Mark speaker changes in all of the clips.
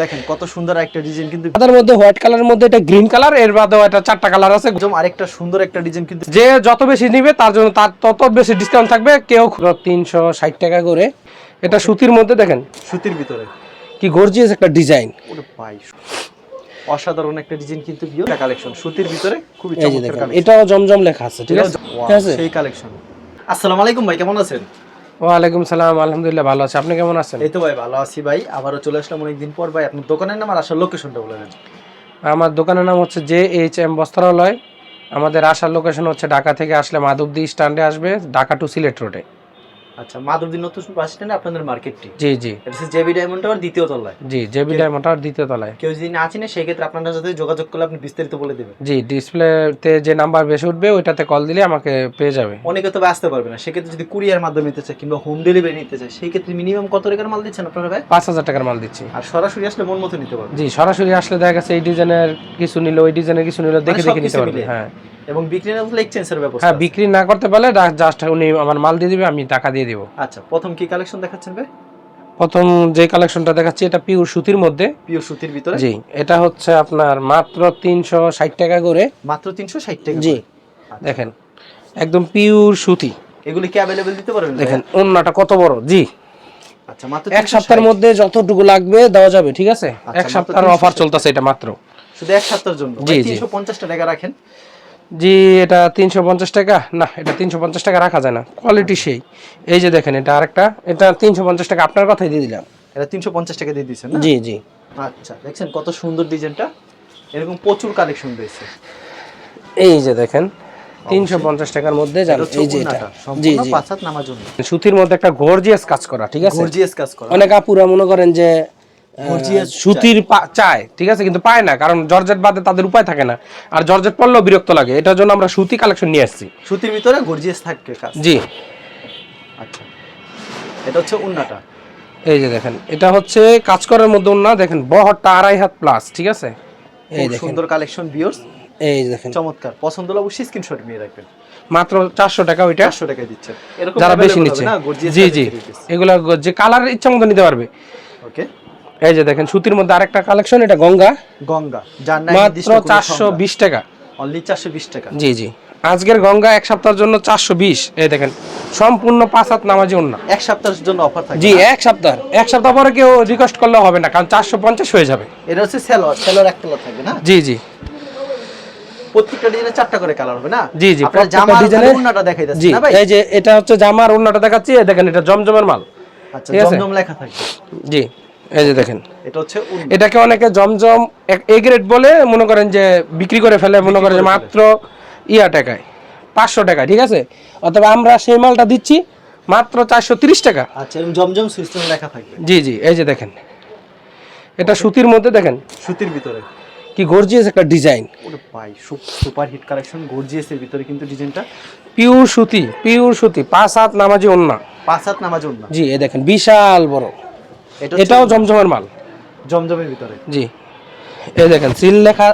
Speaker 1: দেখেন কত সুন্দর একটা ডিজাইন কিন্তু
Speaker 2: মধ্যে হোয়াইট কালারের মধ্যে এটা গ্রিন কালারের বাদেও এটা চারটা কালার আছে।
Speaker 1: একদম আরেকটা সুন্দর একটা ডিজাইন কিন্তু
Speaker 2: যে যত বেশি নিবে তার জন্য তার তত বেশি ডিসকাউন্ট থাকবে। কেউ তিনশো ষাট টাকা করে এটা সুতির মধ্যে দেখেন।
Speaker 1: সুতির ভিতরে।
Speaker 2: কি গর্জিয়াস একটা ডিজাইন
Speaker 1: ভাই অসাধারণ একটা ডিজাইন কিন্তু বিও কালেকশন সুতির ভিতরে খুবই চমৎকার
Speaker 2: এটাও জমজম লেখা আছে ঠিক আছে? ঠিক আছে
Speaker 1: সেই কালেকশন আসসালামু আলাইকুম ভাই কেমন আছেন?
Speaker 2: ওয়ালাইকুম সালাম আলহামদুলিল্লাহ ভালো আছে। আপনি কেমন আছেন?
Speaker 1: এই তো ভাই ভালো আছি ভাই। আবারও চলে আসলাম অনেকদিন পর। ভাই আপনার দোকানের নাম আর আসার লোকেশনটা বলে দেন।
Speaker 2: আমার দোকানের নাম হচ্ছে জে এইচ এম বস্ত্রালয়। আমাদের আসার লোকেশন হচ্ছে ঢাকা থেকে আসলে মাধবদী স্ট্যান্ডে আসবে ঢাকা টু সিলেট রোডে
Speaker 1: আচ্ছা মাধবদী নতুন বাস স্ট্যান্ডে আপনাদের মার্কেটটি
Speaker 2: জি জি।
Speaker 1: এটা জেবি ডায়মন্ড টাওয়ার দ্বিতীয় তলায়।
Speaker 2: জি জেবি ডায়মন্ডার দ্বিতীয় তলায়।
Speaker 1: কেউ যদি না চিনে সেই ক্ষেত্রে আপনার সাথে যোগাযোগ করলে আপনি বিস্তারিত বলে দেবেন।
Speaker 2: জি ডিসপ্লেতে যে নাম্বার বেশি উঠবে ওইটাতে কল দিলে আমাকে পেয়ে যাবে।
Speaker 1: অনেকে তো আসতে পারবে না। সেক্ষেত্রে যদি কুরিয়ার মাধ্যমে নিতে চায় কিংবা হোম ডেলিভারি নিতে চায় সেই ক্ষেত্রে মিনিমাম কত টাকার মাল দিচ্ছেন আপনারা ভাই?
Speaker 2: পাঁচ হাজার টাকার মাল দিচ্ছি।
Speaker 1: আর সরাসরি আসলে মন মতো নিতে পারবে
Speaker 2: জি সরাসরি আসলে দেখা গেছে এই ডিজাইনের কিছু নিল ওই ডিজাইনের কিছু নিল দেখে
Speaker 1: মানে
Speaker 2: দেখে নিতে পারবে হ্যাঁ।
Speaker 1: এবং বিক্রি না হলে এক্সচেঞ্জের ব্যবস্থা
Speaker 2: হ্যাঁ বিক্রি না করতে পারলে জাস্ট উনি আমার মাল দিয়ে দিবে আমি টাকা দিয়ে দিব।
Speaker 1: আচ্ছা প্রথম কি কালেকশন দেখাচ্ছেন ভাই?
Speaker 2: প্রথম যে কালেকশনটা দেখাচ্ছি এটা পিওর সুতির মধ্যে।
Speaker 1: পিওর সুতির ভিতরে?
Speaker 2: জি এটা হচ্ছে আপনার মাত্র তিনশো ষাট টাকা করে।
Speaker 1: মাত্র তিনশো ষাট টাকা
Speaker 2: জি দেখেন একদম পিওর সুতি।
Speaker 1: এগুলি কি অ্যাভেলেবেল দিতে পারবেন
Speaker 2: দেখেন অন্যটা কত বড় জি।
Speaker 1: আচ্ছা মাত্র
Speaker 2: এক সপ্তাহের মধ্যে যতটুকু লাগবে দেওয়া যাবে ঠিক আছে?
Speaker 1: আচ্ছা,
Speaker 2: এক সপ্তাহের অফার চলতেছে এটা মাত্র।
Speaker 1: শুধু এক সপ্তাহের জন্য।
Speaker 2: জি, জি।
Speaker 1: তিনশো পঞ্চাশটা টাকা রাখেন।
Speaker 2: জি এটা তিনশো পঞ্চাশ টাকা। না এটা তিনশো পঞ্চাশ টাকা রাখা যায় না। কোয়ালিটি সেই। এই যে দেখেন এটা আরেকটা। এটা তিনশো পঞ্চাশ টাকা আপনার কথাই দিয়ে দিলাম।
Speaker 1: এটা তিনশো পঞ্চাশ টাকা দিয়ে দিচ্ছেন
Speaker 2: জি জি।
Speaker 1: আচ্ছা দেখছেন কত সুন্দর ডিজাইনটা? এরকম প্রচুর কালেকশন রয়েছে।
Speaker 2: এই যে দেখেন তিনশো পঞ্চাশ টাকার মধ্যে
Speaker 1: এটা
Speaker 2: জান
Speaker 1: হচ্ছে
Speaker 2: এই যে এটা। জি জি।
Speaker 1: নামার জন্য
Speaker 2: সুতির মধ্যে একটা গর্জিয়াস কাজ করা ঠিক আছে?
Speaker 1: গর্জিয়াস কাজ করা।
Speaker 2: অনেক আপুরা মনে করেন যে সুতির চায় ঠিক আছে? কিন্তু পায় না কারণ জর্জেট বাদে তাদের উপায় থাকে না। আর জর্জেট পড়লেও বিরক্ত লাগে। এটার জন্য আমরা সুতি কালেকশন নিয়ে আসছি।
Speaker 1: সুতির ভিতরে গর্জিয়াস থাকবে
Speaker 2: জি।
Speaker 1: আচ্ছা। এটা হচ্ছে উন্নাটা।
Speaker 2: এই যে দেখেন এটা হচ্ছে কাজ করার মধ্যে না দেখেন বহরটা আড়াই হাত প্লাস ঠিক আছে? এই দেখেন।
Speaker 1: সুন্দর কালেকশন বিয়ার্স
Speaker 2: এই দেখেন।
Speaker 1: চমৎকার। পছন্দ হলে অবশ্যই স্ক্রিনশট নিয়ে রাখবেন।
Speaker 2: মাত্র চারশো টাকা ওইটা।
Speaker 1: চারশো টাকায় দিচ্ছেন। এরকম
Speaker 2: যারা বেশি নিচ্ছে। জি জি। এগুলা যে কালার ইচ্ছা মতো নিতে পারবে।
Speaker 1: ওকে
Speaker 2: এই যে দেখেন সুতির মধ্যে আরেকটা কালেকশন এটা গঙ্গা।
Speaker 1: গঙ্গা যার নাম
Speaker 2: মাত্র চারশো বিশ টাকা।
Speaker 1: অনলি চারশো বিশ টাকা।
Speaker 2: জি জি। আজকের গঙ্গা এক সপ্তাহের জন্য চারশো বিশ। এই দেখেন সম্পূর্ণ পাঁচ হাত নামাজি অন্য
Speaker 1: এক সপ্তাহের জন্য অফার থাকে।
Speaker 2: জি এক সপ্তাহ। এক সপ্তাহ পরে কেউ রিকোয়েস্ট করলেও হবে না কারণ চারশো পঞ্চাশ হয়ে যাবে।
Speaker 1: এটা হচ্ছে সেলর সেলর এক কালার থাকবে না?
Speaker 2: জি জি।
Speaker 1: প্রত্যেকটা ডিজাইনে চারটা করে কালার হবে না?
Speaker 2: জি, জি,
Speaker 1: আপনার জামার
Speaker 2: ডিজাইনে
Speaker 1: দেখাই
Speaker 2: জি
Speaker 1: যাচ্ছে না ভাই?
Speaker 2: এই যে এটা হচ্ছে জামার অন্যটা দেখাচ্ছি দেখেন এটা জমজমের মাল।
Speaker 1: আচ্ছা জমজম লেখা থাকবে।
Speaker 2: জি। এই যে দেখেন।
Speaker 1: এটা হচ্ছে
Speaker 2: এটাকে অনেকে জমজম এ গ্রেড বলে মনে করেন যে বিক্রি করে ফেলে মনে করেন মাত্র ইয়া টাকায় পাঁচশো টাকা ঠিক আছে? অথবা আমরা সেই মালটা দিচ্ছি মাত্র চারশো তিরিশ টাকা।
Speaker 1: আচ্ছা জমজম সিস্টেম লেখা থাকবে।
Speaker 2: জি জি এই যে দেখেন। এটা সুতির মধ্যে দেখেন।
Speaker 1: সুতির ভিতরে।
Speaker 2: কি গর্জিয়াস একটা ডিজাইন
Speaker 1: ওরে ভাই সুপার হিট কালেকশন গর্জিয়াস এর ভিতরে কিন্তু ডিজাইনটা
Speaker 2: পিওর সুতি পিওর সুতি পাঁচ হাত নামাজি ওন্না।
Speaker 1: পাঁচ হাত নামাজ উন্না
Speaker 2: জি এই দেখেন বিশাল বড়। এটাও জমজমের মাল।
Speaker 1: জমজমের ভিতরে।
Speaker 2: জি। এই দেখেন সিল লেখা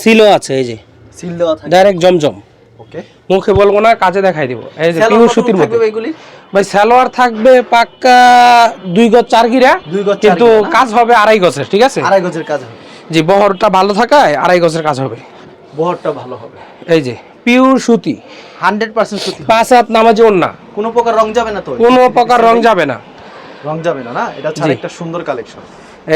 Speaker 2: সিলও আছে এই যে।
Speaker 1: সিল দেওয়া থাকবে
Speaker 2: ডাইরেক্ট জমজম।
Speaker 1: ওকে।
Speaker 2: মুখে বলব না কাজে দেখাই দিব। এই যে পিওর সুতির মধ্যে।
Speaker 1: ভাই এগুলি?
Speaker 2: ভাই সালোয়ার থাকবে পাক্কা দুই গজ চার গিরা।
Speaker 1: দুই গজ
Speaker 2: কিন্তু কাজ হবে আড়াই গজের ঠিক আছে?
Speaker 1: আড়াই গজের কাজ হবে।
Speaker 2: জি বহরটা ভালো থাকায় আড়াই গজের কাজ হবে।
Speaker 1: বহরটা ভালো হবে।
Speaker 2: এই যে পিওর সুতি।
Speaker 1: হান্ড্রেড পার্সেন্ট সুতি।
Speaker 2: পাঁচ হাত নামাজি ওন্না
Speaker 1: কোনো প্রকার রং যাবে না তো?
Speaker 2: কোনো প্রকার রং যাবে না।
Speaker 1: রং যাবে না না? এটা। আরেকটা সুন্দর কালেকশন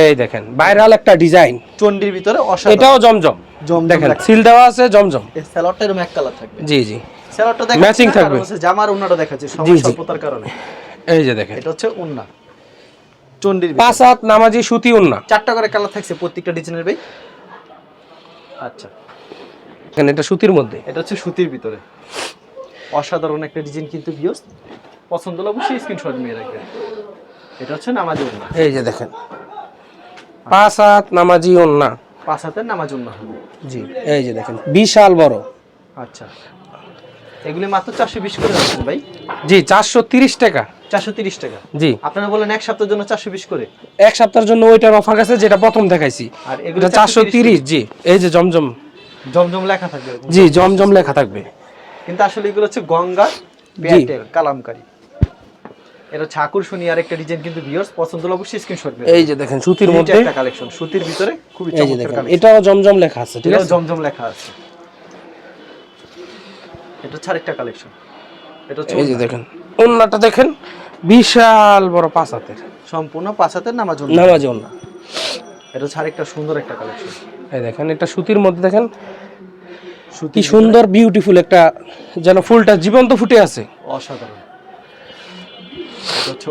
Speaker 2: এই দেখেন ভাইরাল একটা ডিজাইন
Speaker 1: চন্ডির ভিতরে অসাধারণ।
Speaker 2: এটাও জমজম।
Speaker 1: জমজম
Speaker 2: দেখেন সিল দেওয়া আছে জমজম।
Speaker 1: এই স্যালাডটা এরকম এক কালার থাকবে।
Speaker 2: জি জি।
Speaker 1: স্যালাডটা দেখা
Speaker 2: Matching থাকবে।
Speaker 1: জামার দেখাচ্ছে সময় স্বল্পতার কারণে।
Speaker 2: এই যে দেখেন।
Speaker 1: এটা হচ্ছে চন্ডির
Speaker 2: পাঁচ হাত নামাজি সুতি ওন্না
Speaker 1: চারটা করে কালার থাকছে প্রত্যেকটা ডিজাইনের ভাই। আচ্ছা।
Speaker 2: দেখেন এটা সুতির মধ্যে।
Speaker 1: এটা হচ্ছে সুতির ভিতরে। অসাধারণ একটা ডিজাইন কিন্তু ভিউস পছন্দ হলে অবশ্যই স্ক্রিনশট নিয়ে রাখবেন। এটা হচ্ছে নামাজ উন্না।
Speaker 2: এই যে দেখেন। পাঁচ হাত নামাজি ওন্না
Speaker 1: পাঁচ হাতের নামাজ উন্না
Speaker 2: জি এই যে দেখেন বিশাল বড়।
Speaker 1: আচ্ছা। এগুলি মাত্র চারশো বিশ করে যাচ্ছেন ভাই।
Speaker 2: জি চারশো তিরিশ টাকা।
Speaker 1: চারশো তিরিশ টাকা।
Speaker 2: জি।
Speaker 1: আপনারা বলেন এক সপ্তাহের জন্য চারশো বিশ করে।
Speaker 2: এক সপ্তাহের জন্য ওইটার অফার আছে যেটা প্রথম দেখাইছি।
Speaker 1: আর এগুলো
Speaker 2: চারশো তিরিশ জি এই যে জমজম।
Speaker 1: জমজম লেখা থাকবে।
Speaker 2: জি জমজম লেখা থাকবে।
Speaker 1: কিন্তু আসলে এগুলো হচ্ছে গঙ্গা কালামকারি। এটা হচ্ছে আকর্ষণীয় আর একটা ডিজাইন কিন্তু ভিউয়ার্স পছন্দ হলে অবশ্যই স্ক্রিনশট দিবেন
Speaker 2: এই যে দেখেন সুতির মধ্যে।
Speaker 1: একটা কালেকশন সুতির ভিতরে খুবই চমৎকার কালেকশন
Speaker 2: এটাও জমজম লেখা আছে ঠিক আছে?
Speaker 1: জমজম লেখা আছে। এটা হচ্ছে আরেকটা কালেকশন এটা
Speaker 2: এই যে দেখেন ওন্নাটা দেখেন বিশাল বড় পাঁচ হাতের।
Speaker 1: সম্পূর্ণ পাঁচ হাতের নামাজ।
Speaker 2: নামাজি ওন্না
Speaker 1: এটা হচ্ছে আরেকটা সুন্দর একটা কালেকশন
Speaker 2: এই দেখেন এটা সুতির মধ্যে দেখেন
Speaker 1: সুতি
Speaker 2: কি সুন্দর বিউটিফুল একটা যেন ফুলটা জীবন্ত ফুটে আছে।
Speaker 1: অসাধারণ। হচ্ছে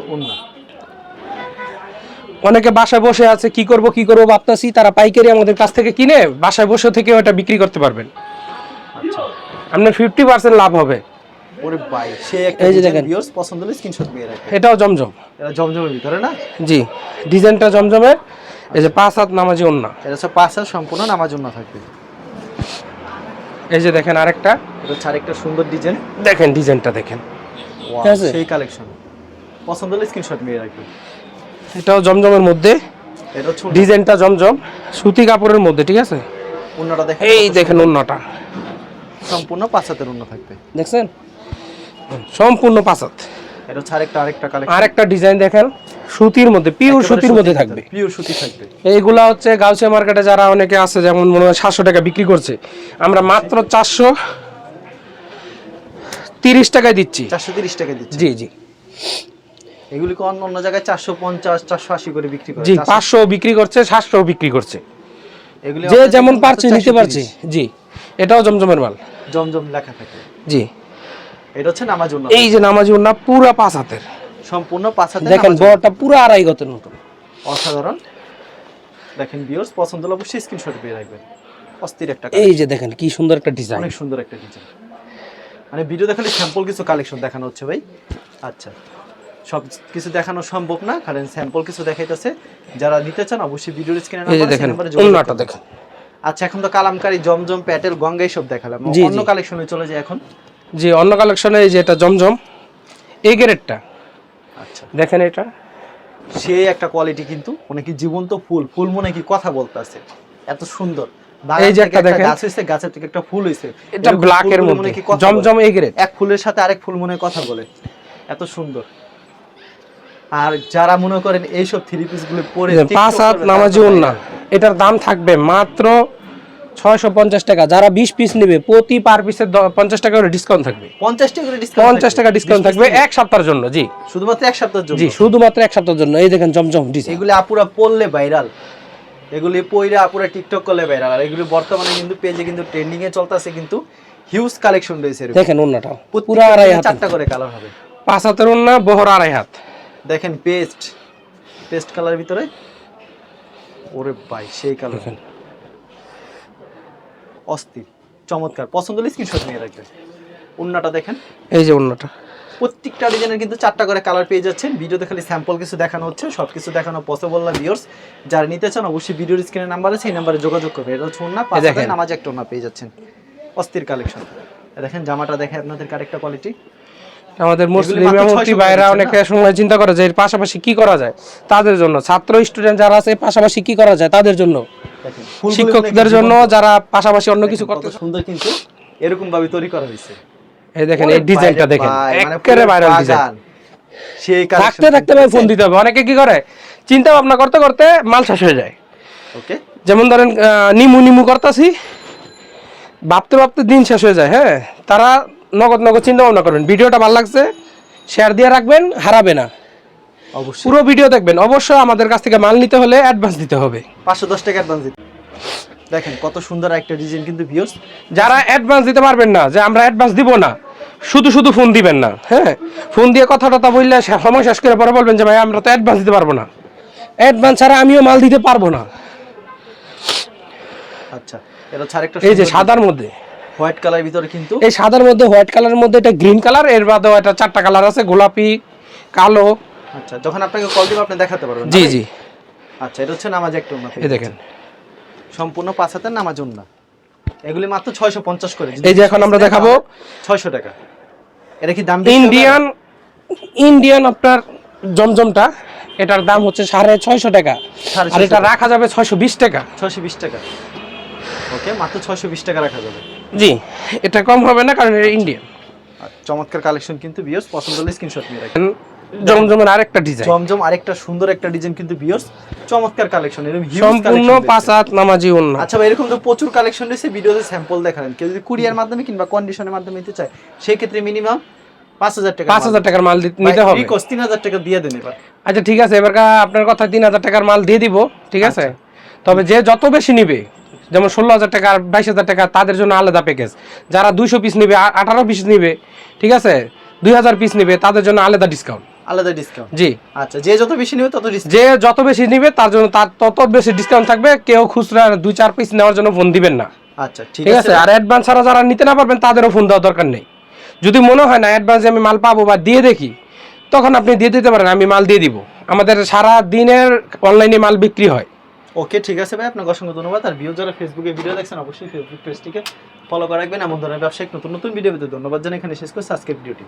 Speaker 2: অনেকে বাসায় বসে আছে কি করব কি করব ভাবতাছি তারা পাইকারি আমাদের কাছ থেকে কিনে বাসায় বসে থেকে ওটা বিক্রি করতে পারবেন।
Speaker 1: আচ্ছা।
Speaker 2: আপনার ফিফটি পার্সেন্ট লাভ হবে।
Speaker 1: ওরে ভাই সে একটা
Speaker 2: এই যে দেখেন।
Speaker 1: ভিউয়ার্স পছন্দ হলে স্ক্রিনশট দিয়ে রাখবেন
Speaker 2: এটাও জমজম।
Speaker 1: এটা জমজমের ভিতরে না?
Speaker 2: জি ডিজাইনটা জমজমের। এই যে পাঁচ হাত নামাজি ওন্না
Speaker 1: এটা হচ্ছে পাঁচ হাজার সম্পূর্ণ নামাজ থাকবে।
Speaker 2: এই যে দেখেন আরেকটা।
Speaker 1: এটা হচ্ছে আরেকটা সুন্দর ডিজাইন
Speaker 2: দেখেন ডিজাইনটা দেখেন?
Speaker 1: সেই কালেকশন পছন্দ হলে স্ক্রিনশট নিয়ে রাখবেন।
Speaker 2: এটাও জমজমের মধ্যে।
Speaker 1: এটা
Speaker 2: ডিজাইনটা জমজম। সুতি কাপড়ের মধ্যে ঠিক আছে?
Speaker 1: অন্যটা দেখেন
Speaker 2: এই দেখেন ওন্নাটা
Speaker 1: সম্পূর্ণ পাঁচ হাতের অন্য থাকবে।
Speaker 2: দেখছেন? সম্পূর্ণ পাঁচ হাত।
Speaker 1: এটা হচ্ছে আরেকটা আরেকটা কালেকশন
Speaker 2: আরেকটা ডিজাইন দেখেন। সুতির মধ্যে পিওর সুতির মধ্যে থাকবে।
Speaker 1: পিওর সুতি থাকবে।
Speaker 2: এইগুলা হচ্ছে গাউসিয়া মার্কেটে যারা অনেকে আছে যেমন মনে হয় সাতশো টাকা বিক্রি করছে। আমরা মাত্র চারশো তিরিশ টাকায় দিচ্ছি।
Speaker 1: চারশো তিরিশ টাকা দিচ্ছে।
Speaker 2: জি জি।
Speaker 1: এগুলি কি অন্য অন্য জায়গায় চারশো পঞ্চাশ চারশো আশি করে বিক্রি করে।
Speaker 2: জি পাঁচশো বিক্রি করছে সাতশো বিক্রি করছে।
Speaker 1: এগুলি
Speaker 2: যে যেমন পারছে নিতে পারছে। জি এটাও জমজমের মাল।
Speaker 1: জমজম লেখা থাকে।
Speaker 2: জি।
Speaker 1: এটা হচ্ছে নামাজ জন্য
Speaker 2: এই যে নামাজি ওন্না পুরা পাঁচ হাতের।
Speaker 1: সম্পূর্ণ পাঁচ হাতে
Speaker 2: দেখেন বড়টা পুরো আড়াই গতের মতন
Speaker 1: অসাধারণ। দেখেন ভিউয়ার্স পছন্দ হলে অবশ্যই স্ক্রিনশট পেয়ে রাখবেন। অস্থির একটা
Speaker 2: এই যে দেখেন কি সুন্দর একটা ডিজাইন
Speaker 1: অনেক সুন্দর একটা ডিজাইন মানে ভিডিও দেখালে স্যাম্পল কিছু কালেকশন দেখানো হচ্ছে ভাই। আচ্ছা। সব কিছু দেখানো সম্ভব না কারণ স্যাম্পল কিছু দেখাইতেছে। যারা নিতে চান অবশ্যই ভিডিওর স্ক্রিনে
Speaker 2: যে দেখেন
Speaker 1: আচ্ছা এখন তো কালামকারি জমজম প্যাটেল গঙ্গা সব দেখালাম। অন্য কালেকশনে চলে যায় এখন?
Speaker 2: জি অন্য কালেকশনে এই যে এটা জমজম এই গ্রেডটা।
Speaker 1: আচ্ছা।
Speaker 2: দেখেন এটা।
Speaker 1: সে একটা কোয়ালিটি কিন্তু অনেক জীবন্ত ফুল। ফুল মনে কি কথা বলতেছে। এত সুন্দর।
Speaker 2: এই যে একটা দেখেন।
Speaker 1: গাছ হয়েছে গাছের থেকে একটা ফুল হয়েছে
Speaker 2: এটা ব্ল্যাক এর মধ্যে।
Speaker 1: মনে কি
Speaker 2: জমজম এই গ্রেড
Speaker 1: এক ফুলের সাথে আরেক ফুল মনে কথা বলে। এত সুন্দর। আর যারা মনে করেন এইসব থ্রি পিসগুলো পরে
Speaker 2: পাঁচ হাত নামাজি
Speaker 1: তারা
Speaker 2: ওন্না এটার দাম থাকবে মাত্র ছয়শো পঞ্চাশ টাকা। যারা বিশ পিস নেবে প্রতি পার পিসের পঞ্চাশ টাকা করে ডিসকাউন্ট থাকবে।
Speaker 1: পঞ্চাশ টাকা
Speaker 2: পঞ্চাশ টাকা ডিসকাউন্ট থাকবে এক সপ্তাহের জন্য জি।
Speaker 1: শুধুমাত্র এক সপ্তাহের জন্য?
Speaker 2: জি শুধুমাত্র এক সপ্তাহের জন্য। এই দেখেন জমজম ডিজাইন
Speaker 1: এগুলি আপুরা পড়লে ভাইরাল এগুলি পইরা আপুরা টিকটক করলে ভাইরাল আর এগুলি বর্তমানে কিন্তু পেজে কিন্তু ট্রেন্ডিং এ চলতেছে কিন্তু হিউজ কালেকশন রয়েছে।
Speaker 2: দেখেন ওন্নাটা পুরো আড়াই হাত।
Speaker 1: চারটা করে কালার হবে।
Speaker 2: পাঁচ হাতের ওন্না বহর আড়াই হাত।
Speaker 1: দেখেন পেস্ট পেস্ট কালার ভিতরে। ওরে ভাই সেই কালার।
Speaker 2: দেখেন।
Speaker 1: অস্থির চমৎকার। পছন্দ হলে স্ক্রিনশট নিয়ে রাখবেন। অন্যটা দেখেন।
Speaker 2: এই যে ওন্নাটা
Speaker 1: প্রত্যেকটা ডিজাইনের কিন্তু চারটা করে কালার পেয়ে যাচ্ছেন। ভিডিওতে খালি স্যাম্পল কিছু দেখানো হচ্ছে সব কিছু দেখানো পসিবল না ভিউয়ার্স যারা নিতে চান অবশ্যই ভিডিওর স্ক্রিনের নাম্বার আছে এই নাম্বারে যোগাযোগ করবে এটা হচ্ছে না পাঁচ
Speaker 2: দেখেন।
Speaker 1: নামাজ একটা না পেয়ে যাচ্ছেন। অস্থির কালেকশন দেখেন জামাটা দেখে আপনাদের আরেকটা কোয়ালিটি
Speaker 2: আমাদের মুসলিম এমনকি
Speaker 1: 600
Speaker 2: ভাইরা অনেকে সময় চিন্তা করে যে এর পাশাপাশি কি করা যায়? তাদের জন্য ছাত্র স্টুডেন্ট যারা আছে পাশাপাশি কি করা যায় তাদের জন্য? শিক্ষকদের জন্য যারা পাশাপাশি অন্য কিছু করতে
Speaker 1: সুন্দর কিন্তু এরকম ভাবে তৈরি করা হয়েছে।
Speaker 2: এই দেখেন এই ডিজাইনটা দেখেন
Speaker 1: মানে
Speaker 2: একেবারে ভাইরাল ডিজাইন।
Speaker 1: সেই
Speaker 2: থাকতে থাকতে ভাই ফোন দিতে হবে অনেকে কি করে? চিন্তা ভাবনা করতে করতে মাল শেষ হয়ে যায়।
Speaker 1: ওকে।
Speaker 2: যেমন ধরেন আহ, নিমু নিমু করতাছি ভাবতে ভাবতে দিন শেষ হয়ে যায় হ্যাঁ? তারা নগদ নগদ চিন্তা ভাবনা করবেন। ভিডিওটা ভালো লাগছে শেয়ার দিয়ে রাখবেন হারাবে না।
Speaker 1: অবশ্যই।
Speaker 2: পুরো ভিডিও দেখবেন। অবশ্যই আমাদের কাছ থেকে মাল নিতে হলে অ্যাডভান্স দিতে হবে।
Speaker 1: পাঁচশো দশ টাকা অ্যাডভান্স দিতে দেখেন কত সুন্দর একটা ডিজাইন কিন্তু ভিউস
Speaker 2: যারা অ্যাডভান্স দিতে পারবেন না যে আমরা অ্যাডভান্স দিব না শুধু শুধু ফোন দিবেন না হ্যাঁ? ফোন দিয়ে কথা টথা বললে সময় শেষ করে পরে বলবেন যে ভাই আমরা তো অ্যাডভান্স দিতে পারব না। অ্যাডভান্স ছাড়া আমিও মাল দিতে পারব না।
Speaker 1: আচ্ছা এটা ছাড় একটা
Speaker 2: এই যে সাদার মধ্যে।
Speaker 1: হোয়াইট কালার ভিতরে কিন্তু
Speaker 2: এই সাদার মধ্যে হোয়াইট কালারের মধ্যে এটা গ্রিন কালারের বাদেও এটা চারটা কালার আছে গোলাপি কালো।
Speaker 1: আচ্ছা যখন আপনাকে কল দিব আপনি দেখাতে পারবেন
Speaker 2: জি জি।
Speaker 1: আচ্ছা এটা হচ্ছে নামাজ একটা উন্নত
Speaker 2: এই দেখেন।
Speaker 1: সম্পূর্ণ পাঁচ হাতের নামাজ উন্না। এগুলি মাত্র ছয়শো পঞ্চাশ করে
Speaker 2: এই যে এখন আমরা দেখাবো।
Speaker 1: ছয়শো টাকা। এটা কি দাম
Speaker 2: ইন্ডিয়ান ইন্ডিয়ান আপনার জমজমটা এটার দাম হচ্ছে সাড়ে ছয়শো টাকা। আর এটা রাখা যাবে ছয়শো বিশ টাকা।
Speaker 1: ছয়শো বিশ টাকা। ওকে মাত্র ছয়শো বিশ টাকা রাখা যাবে।
Speaker 2: জি এটা কম হবে না কারণ এটা ইন্ডিয়ান
Speaker 1: চমৎকার কালেকশন কিন্তু বিয়স পছন্দ হলে স্ক্রিনশট নিয়ে রাখেন।
Speaker 2: জমজমের আরেকটা ডিজাইন
Speaker 1: জমজম আরেকটা সুন্দর একটা ডিজাইন কিন্তু বিয়স চমৎকার কালেকশন এরকম
Speaker 2: সম্পূর্ণ পাঁচ হাত নামাজি উন্না
Speaker 1: আচ্ছা ভাই এরকম তো প্রচুর কালেকশন রয়েছে ভিডিওতে স্যাম্পল দেখালেন। কেউ যদি কুরিয়ার মাধ্যমে কিংবা কন্ডিশনের মাধ্যমে নিতে চায় সেই ক্ষেত্রে মিনিমাম পাঁচ হাজার টাকা
Speaker 2: পাঁচ হাজার টাকার মাল নিতে হবে।
Speaker 1: রিকোয়েস্ট তিন হাজার টাকা দিয়ে দেন এবার।
Speaker 2: আচ্ছা ঠিক আছে এবার আপনার কথা তিন হাজার টাকার মাল দিয়ে দিব ঠিক আছে? তবে যে যত বেশি নিবে যেমন ষোলো হাজার টাকা আর বাইশ হাজার টাকা তাদের জন্য আলাদা প্যাকেজ যারা দুইশো পিস নিবে আঠারো পিস নিবে ঠিক আছে? দুই হাজার পিস নিবে তাদের জন্য আলাদা ডিসকাউন্ট
Speaker 1: আলাদা ডিসকাউন্ট
Speaker 2: জি।
Speaker 1: আচ্ছা যে যত বেশি নেবে তত
Speaker 2: যে যত বেশি নিবে তার জন্য তার তত বেশি ডিসকাউন্ট থাকবে। কেউ খুচরা দুই চার পিস নেওয়ার জন্য ফোন দিবেন না।
Speaker 1: আচ্ছা ঠিক
Speaker 2: আছে। আর অ্যাডভান্স ছাড়া যারা নিতে না পারবেন তাদেরও ফোন দেওয়ার দরকার নেই। যদি মনে হয় না অ্যাডভান্সে আমি মাল পাবো বা দিয়ে দেখি তখন আপনি দিয়ে দিতে পারেন আমি মাল দিয়ে দিব। আমাদের সারা দিনের অনলাইনে মাল বিক্রি হয়।
Speaker 1: ওকে, ঠিক আছে ভাই, আপনাকে অসংখ্য ধন্যবাদ। আর ভিউ যারা ফেসবুকে ভিডিও দেখছেন, অবশ্যই ফেসবুক পেজটিকে ফলো করে রাখবেন। এমন ধরনের ব্যবসায়িক নতুন নতুন ভিডিও পেতে ধন্যবাদ জানাই। এখানে শেষ করে সাবস্ক্রাইব ভিডিওটি